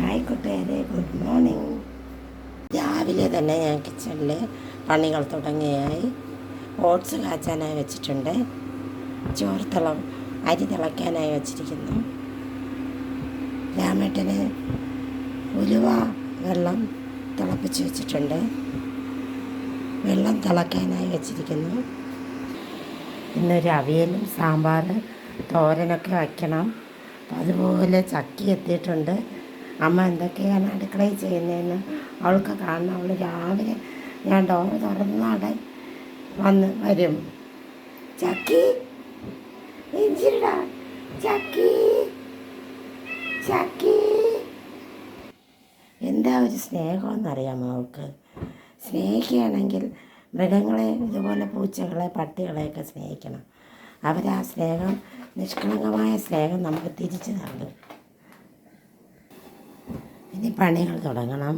Hi കൂട്ടുകാരെ good morning രാവിലെ തന്നെ ഞാൻ കിച്ചണിൽ പണികൾ തുടങ്ങിയായി. ഓട്സ് കാച്ചാനായി വെച്ചിട്ടുണ്ട്. ചോറ് തിളം അരി തിളയ്ക്കാനായി വെച്ചിരിക്കുന്നു. രാമേട്ടന് ഉലുവ വെള്ളം തിളപ്പിച്ച് വെച്ചിട്ടുണ്ട്. വെള്ളം തിളയ്ക്കാനായി വെച്ചിരിക്കുന്നു. ഇന്നൊരു അവിയലും സാമ്പാർ തോരനൊക്കെ വയ്ക്കണം അതുപോലെ ചക്കി എത്തിയിട്ടുണ്ട്. അമ്മ എന്തൊക്കെയാണ് അടുക്കളയിൽ ചെയ്യുന്നതെന്ന് അവൾക്ക് കാണണം. അവൾ രാവിലെ ഞാൻ ഡോർ തുറന്നാടെ വന്ന് വരും. ചക്കി ഇഞ്ചിടാ ചക്കി ചക്കി. എന്താ ഒരു സ്നേഹമെന്നറിയാമോ അവൾക്ക്? സ്നേഹിക്കുകയാണെങ്കിൽ മൃഗങ്ങളെ ഇതുപോലെ പൂച്ചകളെ പട്ടികളെയൊക്കെ സ്നേഹിക്കണം. അവരാ സ്നേഹം നിഷ്കളങ്കമായ സ്നേഹം നമുക്ക് തിരിച്ചു തരണം ഇനി പണികൾ തുടങ്ങണം.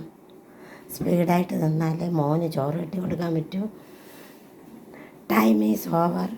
സ്പീഡായിട്ട് നിന്നാലേ മോന് ചോറ് കെട്ടി കൊടുക്കാൻ പറ്റൂ. Time is over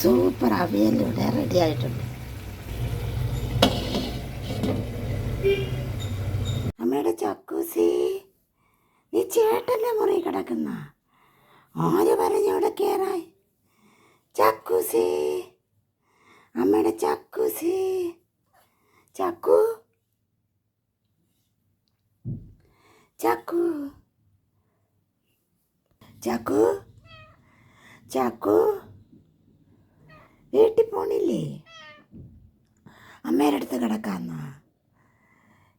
super avial ഇവിടെ റെഡി ആയിട്ടുണ്ട്. അമ്മയുടെ ചക്കൂസി നീ ചേട്ടന്റെ മുറി കിടക്കുന്ന? ആര് പറഞ്ഞു ഇവിടെ കയറായി ചക്കൂസി അമ്മയുടെ ചക്കൂസി. ചക്കു ചക്കു ചക്കു ചക്കു. വീട്ടിൽ പോണില്ലേ? അമ്മേടെ അടുത്ത് കിടക്കാന്ന.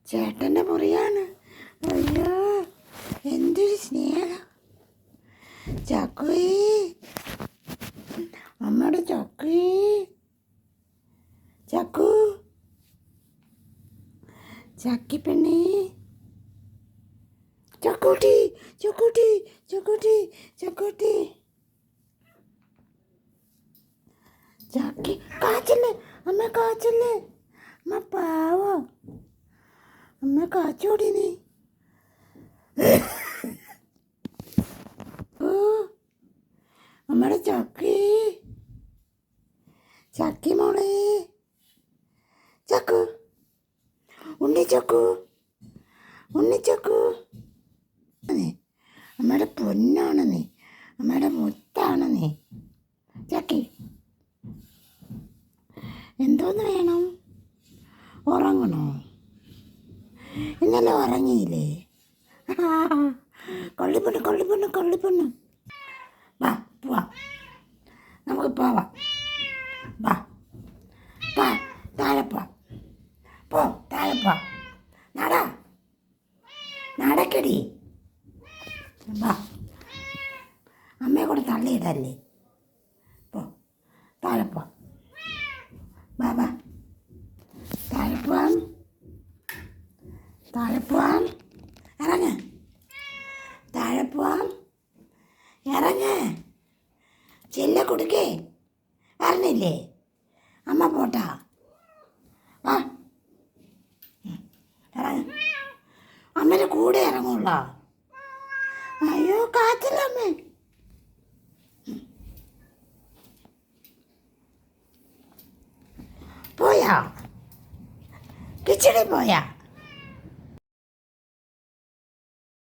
ചേട്ടന്റെ മുറിയാണ്. അയ്യോ എന്തൊരു സ്നേഹം. ചക്കുയേ അമ്മയുടെ ചക്കുയേ ചക്കു. ചക്കി പെണ്ണി. ചക്കൂട്ടി ചക്കൂട്ടി ചക്കൂട്ടി ചക്കൂട്ടി ചാക്കി കാച്ചല്ലേ അമ്മ കാച്ചല്ലേ? അമ്മ പാവോ? അമ്മ കാച്ചോടി നീ. അമ്മയുടെ ചക്കി. ചക്കി മോളെ. ചക്കു. ഉണ്ണി ചക്കു. ഉണ്ണി ചക്കു. അമ്മയുടെ പൊന്നാണ് നീ. അമ്മയുടെ മുത്താണ് നീ ചക്കി എന്തോന്ന് വേണം? ഉറങ്ങണോ? ഇന്നലെ ഉറങ്ങിയില്ലേ? കൊള്ളിപ്പെണ്ണ് കൊള്ളിപ്പെണ്ണ് കൊള്ളിപ്പെണ്ണ്. വാ പോവാം. നമുക്ക് പോവാം. വാ. പാ താഴെ പോ. പോ താഴെ പോ. നട. നടക്കടി. വാ. അമ്മയെ കൂടെ തള്ളിയിടല്ലേ? പോ താഴെ പോവാം വാ വാ താഴെ പോവാം താഴെ പോവാം ഇറങ്ങ്. താഴെ ഇറങ്ങ്. ചെല്ല കൊടുക്കേ. വരണില്ലേ? അമ്മ പോട്ടാ. വാ. ഇറങ്ങ്. അമ്മയുടെ കൂടെ ഇറങ്ങുള്ള? അയ്യോ കാത്തില്ല അമ്മേ. പോയാ? കിച്ചടി പോയാ?